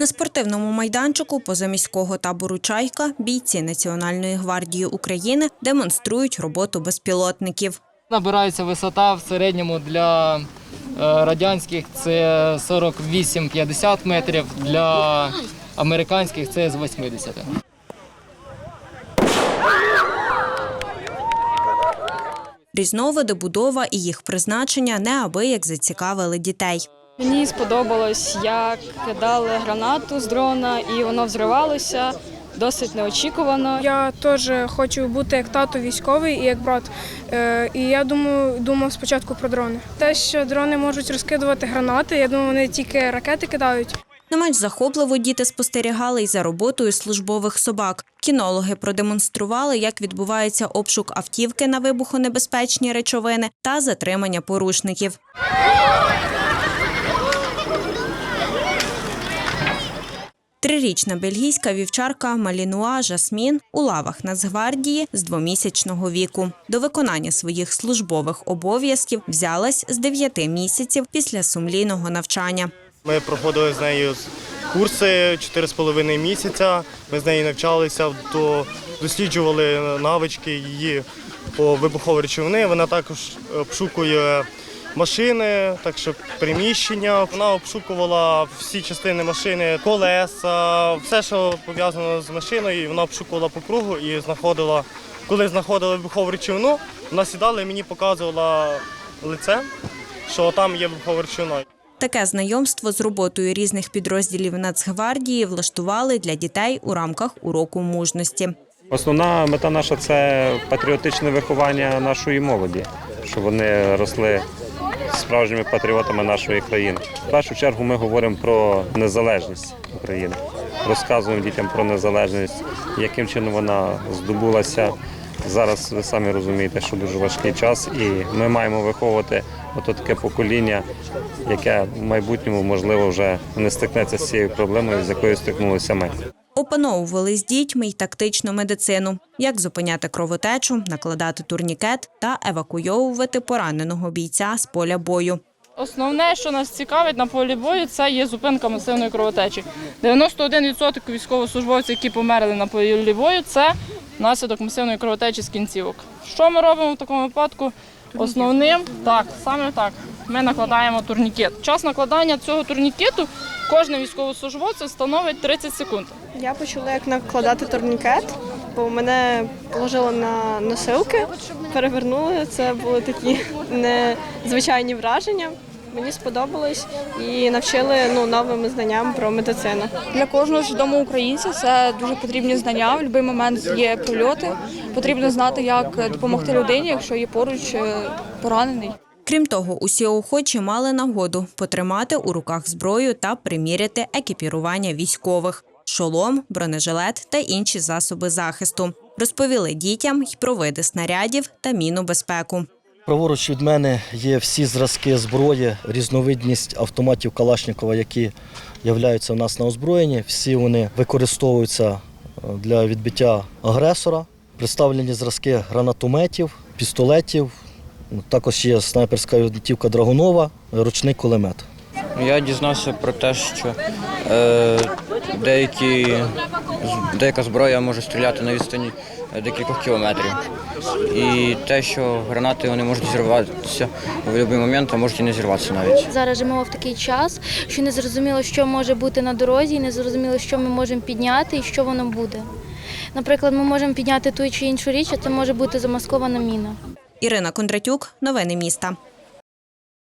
На спортивному майданчику позаміського табору Чайка бійці Національної гвардії України демонструють роботу безпілотників. Набирається висота в середньому для е, радянських це 48-50 метрів, для американських це з 80. Різновиди, будова і їх призначення неабияк зацікавили дітей. Мені сподобалось, як кидали гранату з дрона, і воно взривалося досить неочікувано. Я теж хочу бути як тато військовий і як брат. Е, І я думаю, думав спочатку про дрони. Те, що дрони можуть розкидувати гранати, я думаю, вони тільки ракети кидають. Не менш захопливо діти спостерігали й за роботою службових собак. Кінологи продемонстрували, як відбувається обшук автівки на вибухонебезпечні речовини та затримання порушників. Трирічна бельгійська вівчарка Малінуа Жасмін у лавах Нацгвардії з двомісячного віку. До виконання своїх службових обов'язків взялась з 9 місяців після сумлінного навчання. Ми проходили з нею курси 4,5 місяця. Ми з нею навчалися, досліджували навички її по вибуховій речовини. Вона також обшукує машини, так що приміщення. Вона обшукувала всі частини машини, колеса, все, що пов'язано з машиною. І Вона обшукувала по кругу і знаходила, коли знаходила вибухову речовину, вона сідала і мені показувала лице, що там є вибухова речовина. Таке знайомство з роботою різних підрозділів Нацгвардії влаштували для дітей у рамках уроку мужності. Основна мета наша це патріотичне виховання нашої молоді, щоб вони росли справжніми патріотами нашої країни. В першу чергу ми говоримо про незалежність України, розказуємо дітям про незалежність, яким чином вона здобулася. Зараз ви самі розумієте, що дуже важкий час, і ми маємо виховувати ото таке покоління, яке в майбутньому можливо вже не стикнеться з цією проблемою, з якою стикнулися ми. Опановували з дітьми й тактичну медицину, як зупиняти кровотечу, накладати турнікет та евакуйовувати пораненого бійця з поля бою. Основне, що нас цікавить на полі бою, це є зупинка масивної кровотечі. 91% військовослужбовців, які померли на полі бою, це наслідок масивної кровотечі з кінцівок. Що ми робимо в такому випадку? Основним, так, саме так, ми накладаємо турнікет. Час накладання цього турнікету кожен військовослужбовцем становить 30 секунд. Я почула, як накладати турнікет, бо мене положили на носилки, перевернули. Це були такі незвичайні враження. Мені сподобалось і навчили ну, новим знанням про медицину. Для кожного свідомого українця це дуже потрібні знання. В будь-який момент є прильоти. Потрібно знати, як допомогти людині, якщо є поруч е, поранений. Крім того, усі охочі мали нагоду потримати у руках зброю та приміряти екіпірування військових шолом, бронежилет та інші засоби захисту. Розповіли дітям й про види снарядів та мінну безпеку. Праворуч від мене є всі зразки зброї, різновидність автоматів Калашникова, які являються в нас на озброєнні. Всі вони використовуються е, для відбиття агресора. Представлені зразки гранатометів, пістолетів. Ну, Також є снайперська винтівка Драгунова, ручний кулемет. Я дізнався про те, що е, деякі, деяка зброя може стріляти на відстані декількох кілометрів. І те, що гранати вони можуть зірватися в будь-який момент, а можуть і не зірватися навіть. Зараз живемо в такий час, що не зрозуміло, що може бути на дорозі, і не зрозуміло, що ми можемо підняти і що воно буде. Наприклад, ми можемо підняти ту чи іншу річ, а це може бути замаскована міна. Ірина Кондратюк, новини міста.